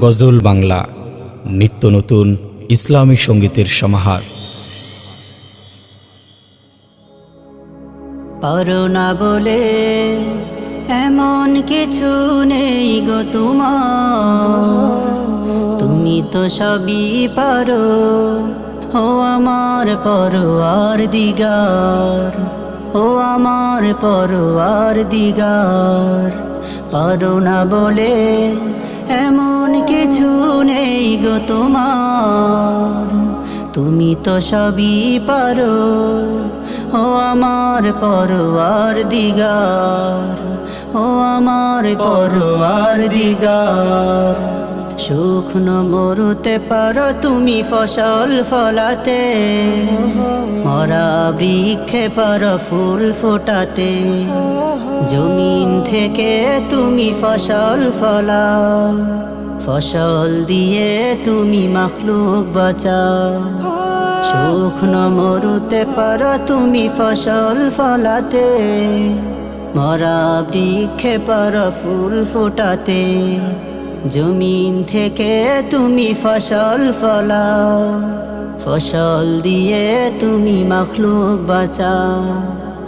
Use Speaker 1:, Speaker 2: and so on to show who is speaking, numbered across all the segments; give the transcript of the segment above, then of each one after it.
Speaker 1: গজল বাংলা, নিত্য নতুন ইসলামী সঙ্গীতের সমাহার।
Speaker 2: পারো না বলে এমন কিছু নেই গো তোমার। তুমি তো সবই পারো, ও আমার পরোয়ার দিগার। ও আমার পরোয়ার দিগার। পারো না বলে এমন গো তোমার। তুমি তো সবই পারো, ও আমার পরোয়ার দিগার, ও আমার পরোয়ার দিগার। শুকনো মরুতে পারো তুমি ফসল ফলাতে, মরা বৃক্ষে পারো ফুল ফোটাতে। জমিন থেকে তুমি ফসল ফলাও। ফসল দিয়ে তুমি মখলুক বাঁচাও। শুকনো মরুতে পারো তুমি ফসল ফলাতে। মরা বৃক্ষে পারো ফুল ফোটাতে। জমিন থেকে তুমি ফসল ফলাও। ফসল দিয়ে তুমি মখলুক বাঁচাও।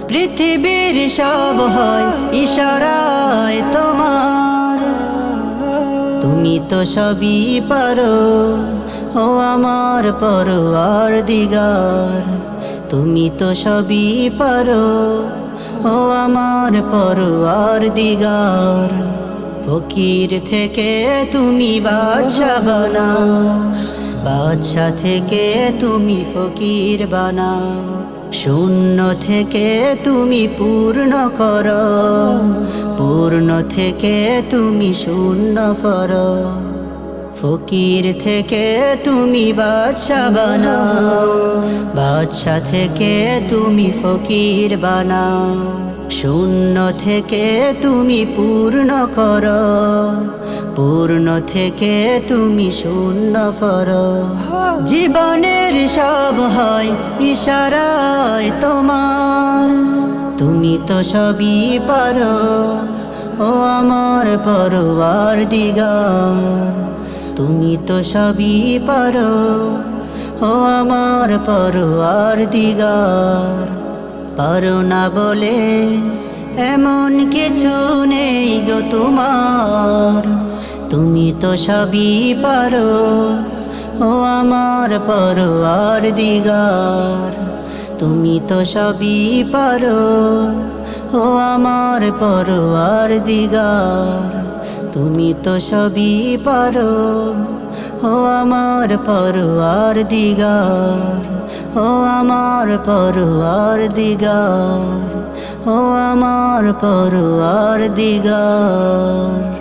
Speaker 2: পৃথিবীর সব হয় ইশারায় তোমার। তুমি তো সবই পারো, ও আমার পরোয়ার দিগার। তুমি তো সবই পারো, ও আমার পরোয়ার দিগার। ফকির থেকে তুমি বাদশা বানাও, বাদশা থেকে তুমি ফকির বানাও। শূন্য থেকে তুমি পূর্ণ করো। পূর্ণ থেকে তুমি শূন্য করো। ফকির থেকে তুমি বাদশা বানাও। বাদশা থেকে তুমি ফকির বানাও। শূন্য থেকে তুমি পূর্ণ করো। পূর্ণ থেকে তুমি শূন্য করো। জীবনের সব হয় ইশারায় তোমার। তুমি তো সবই পারো, ও আমার পরোয়ার দিগার। তুমি তো সবই পারো, ও আমার পরোয়ার দিগার। পারো না বলে এমন কিছু নেই গো তোমার। তুমি তো সবই পারো, ও আমার পরোয়ার দিগার। তুমি তো সবই পারো, ও আমার পরোয়ার দিগার। তুমি তো সবই পারো, ও আমার পরোয়ার দিগার। ও আমার পরোয়ার দিগার, ও আমার পরোয়ার দিগার।